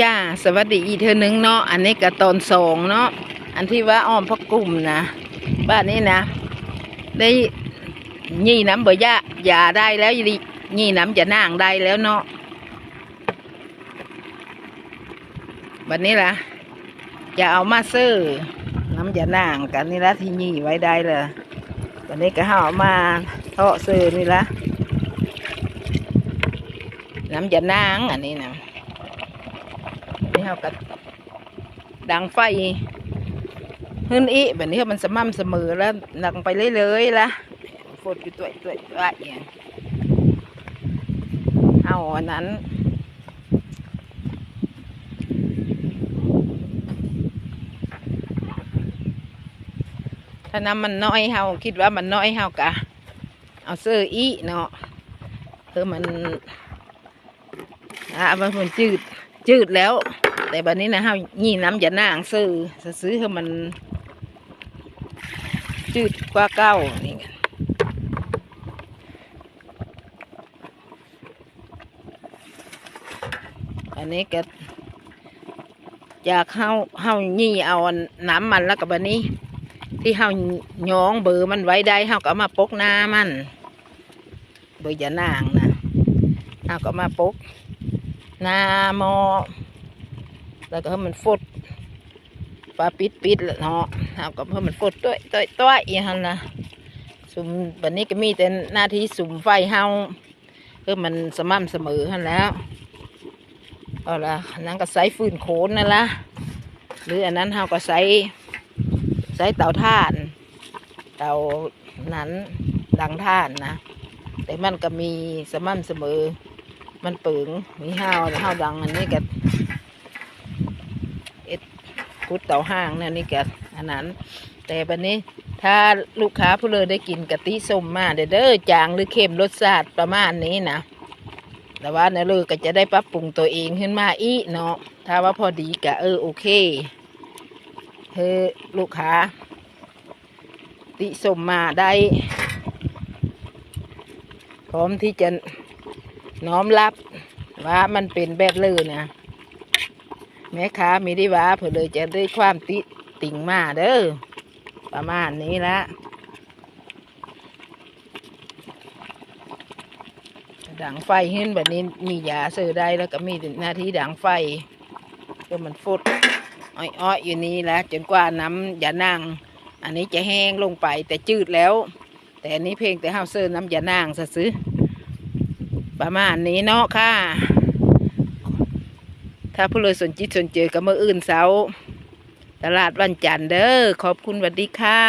จ้าสวัสดีอีเธอนึงเนาะอันนี้ก็ตอนสองเนาะอันที่ว่าอ้อมพักกลุ่มนะบ้านนี้นะ ได้ยี่น้ำเบยะยาได้แล้วยี่น้ำจะนางได้แล้วเนาะวันนี้ล่ะจะเอามาซื้อน้ำจะนางกันนี่ละที่ยี่ไว้ได้เลยวันนี้ก็เอามาเทาะซื้อนี่ละน้ำจะนางอันนี้นะ นี่เขาก็ดังไฟขึ้นอีแบบนี้มันสม่ำเสมอแล้วดังไปเรื่อยๆละฝดอยู่ตัวตัวตัวอย่างเอาอันนั้นถ้าน้ำมันน้อยเฮาคิดว่ามันน้อยเฮากะเอาเสื้ออีเนาะเพื่อมันอะมันมันจืด จืดแล้ว แต่บัดนี้นะเฮายี่น้ำจะนางซื้อซื้อให้มัน จืดกว่าเก้านี่อันนี้ก็จากเฮาเฮายี่เอาน้ำมันแล้วกับบัดนี้ ที่เฮาย้องเบอร์มันไว้ได้เฮาก็เอามาปกหน้ามัน เบอร์จะนางนะเฮาก็เอามาปก นาหมอแล้วก็ให้มันฟดปลาปิดปิดล้วเนาะเอาก็ให้มันฟดต้อยต้อยต้อยอย่างนั้นนะสุ่มแบบนี้ก็มีแต่หน้าที่สุ่มไฟเฮาเพื่อมันสม่ำเสมอหันแล้วเอาละนั้นก็ใส่ฟืนโคนนั่นละหรืออันนั้นเฮาก็ใส่ใส่เตาถ่าน เตานั้นดังถ่านนะ แต่มันก็มีสม่ำเสมอ มันเปิงมีห้าวห้าวดังอันนี้กับเอ็ดกุดเต่าห้างเนี่ยนี่กับอันนั้น แต่บันนี้ถ้าลูกค้าผู้เลยได้กินกะทิส้มมาเด้อจางหรือเค็มรสชาติประมาณนี้นะแต่ว่าเนี่ยเลยก็จะได้ปรับปรุงตัวเองขึ้นมาอีเนาะถ้าว่าพอดีกะเออโอเคเฮ้ลูกค้า ติส้มมาได้ พร้อมที่จะ น้อมรับว่ามันเป็นแบบเลยนะแม่ค้ามีได้ว่าเพื่อเลยจะได้ความติติ่งมาเด้อประมาณนี้ละดังไฟเห็นแบบนี้มียาเสือได้แล้วก็มีหน้าที่ดังไฟ ก็มันฟุดอ้อยๆอยู่นี้และจนกว่าน้ำยานางอันนี้จะแห้งลงไปแต่จืดแล้ว แต่อันนี้เพียงแต่ห้าเสื้อน้ำยานางซะซื้อ ประมาณนี้เนาะค่ะ ถ้าผู้เลยสนจิตสนเจอกับเมื่ออื่นเสาตลาดวันจันทร์เด้อขอบคุณสวัสดีค่ะ